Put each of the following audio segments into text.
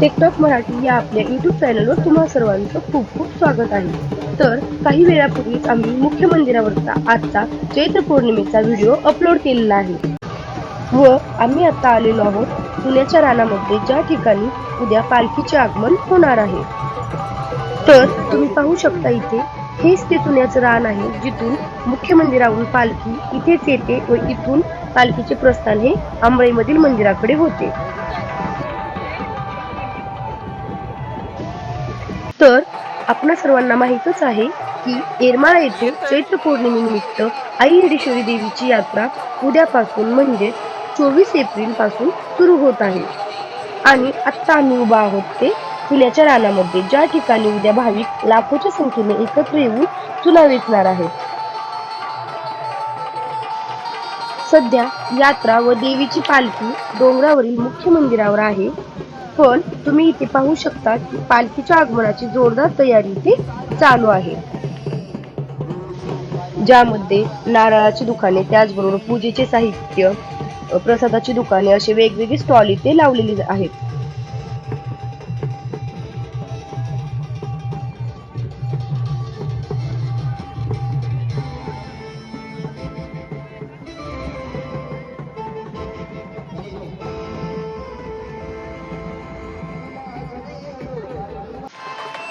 Tech talk Marathi या आपल्या YouTube चॅनलवर तुम्हा सर्वांचं खूप खूप स्वागत आहे. तर काही वेळापूर्वीच आम्ही मुख्य मंदिरावरचा आजचा चैत्र पौर्णिमेचा व्हिडिओ अपलोड केलेला आहे. व आम्ही आता आलेलो आहोत पुण्याच्या रानामध्ये ज्या ठिकाणी उद्या पालखीचे आगमन होणार आहे. तर तुम्ही पाहू शकता इथे हेच ते चुन्याचं रान आहे जिथून मुख्य मंदिरावरून पालखी इथेच येते व इथून पालखीचे प्रस्थान हे आंबळीमधील मंदिराकडे होते. तर आपणा सर्वांना माहीतच आहे की येरमाळा येथे चैत्र पौर्णिमेनिमित्त आई येडेश्वरी देवीची यात्रा उद्यापासून म्हणजे चोवीस एप्रिलपासून सुरू होत आहे. आणि आत्ता आम्ही उभा आहोत ते पुण्याच्या रानामध्ये. ज्या ठिकाणी उद्या भाविक लाखोच्या संख्येने एकत्र येऊन चुना वेचणार आहेत. सध्या यात्रा व देवीची पालखी डोंगरावरील मुख्य मंदिरावर आहे. पण तुम्ही इथे पाहू शकता की पालखीच्या आगमनाची जोरदार तयारी इथे चालू आहे. ज्यामध्ये नारळाची दुकाने त्याचबरोबर पूजेचे साहित्य प्रसादाची दुकाने असे वेगवेगळे स्टॉल इथे लावलेले आहेत.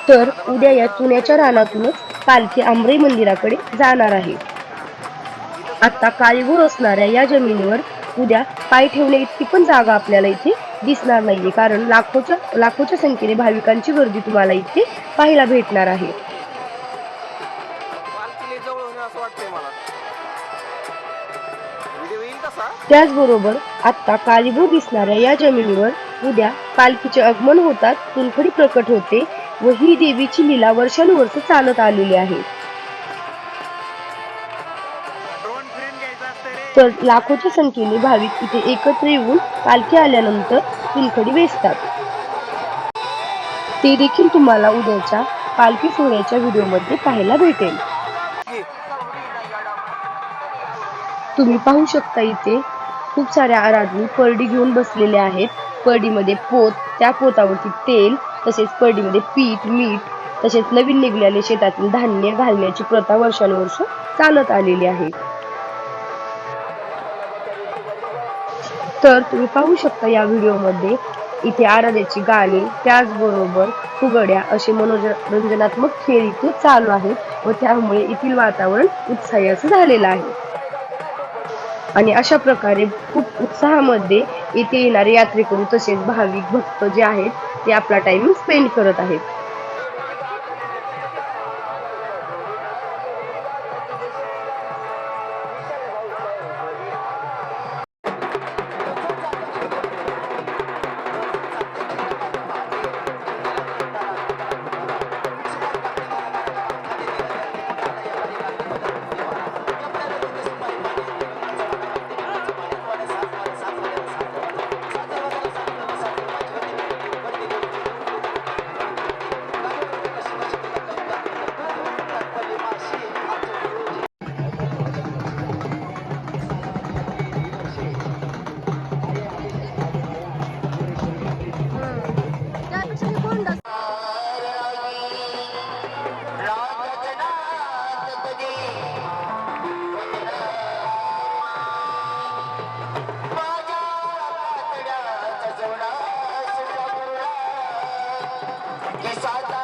तर उद्या या चुन्याच्या रानातूनच पालखी आंबरे मंदिराकडे जाणार आहे. आता काळीभोर असणाऱ्या या जमिनीवर उद्या पाय ठेवण्या इतकी पण जागा आपल्याला इथे दिसणार नाहीये. कारण लाखोच्या लाखोच्या संख्येने भाविकांची गर्दी तुम्हाला इथे पाहायला भेटणार आहे. त्याचबरोबर आता काळीभोर दिसणाऱ्या या जमिनीवर उद्या पालखीचे आगमन होतात चुनखडी प्रकट होते. व ही देवीची लीला वर्षानुवर्ष चालत आलेली आहे. तर लाखोच्या संख्येने भाविक इथे एकत्र येऊन पालखी आल्यानंतर पिलखडी वेचतात. ते देखील तुम्हाला उद्याच्या पालखी सोहळ्याच्या व्हिडिओमध्ये पाहायला भेटेल. तुम्ही पाहू शकता इथे खूप साऱ्या आराधनी परडी घेऊन बसलेल्या आहेत. परडीमध्ये पोत त्या पोतावरती तेल तसेच परडीमध्ये पीठ मीठ तसेच नवीन निघालेले शेतातील धान्य घालण्याची प्रथा वर्षानुवर्ष चालत आलेली आहे. तर तुम्ही पाहू शकता या व्हिडिओमध्ये इथे आराध्याची गाणी त्याचबरोबर फुगड्या असे मनोरंजनात्मक खेळ इथे चालू आहेत व त्यामुळे येथील वातावरण उत्साही असं झालेलं आहे. आणि अशा प्रकारे खूप उत्साहामध्ये येथे येणारे यात्रेकरू तसेच भाविक भक्त जे आहेत ते आपला टाइम स्पेंड करत आहेत. की साथ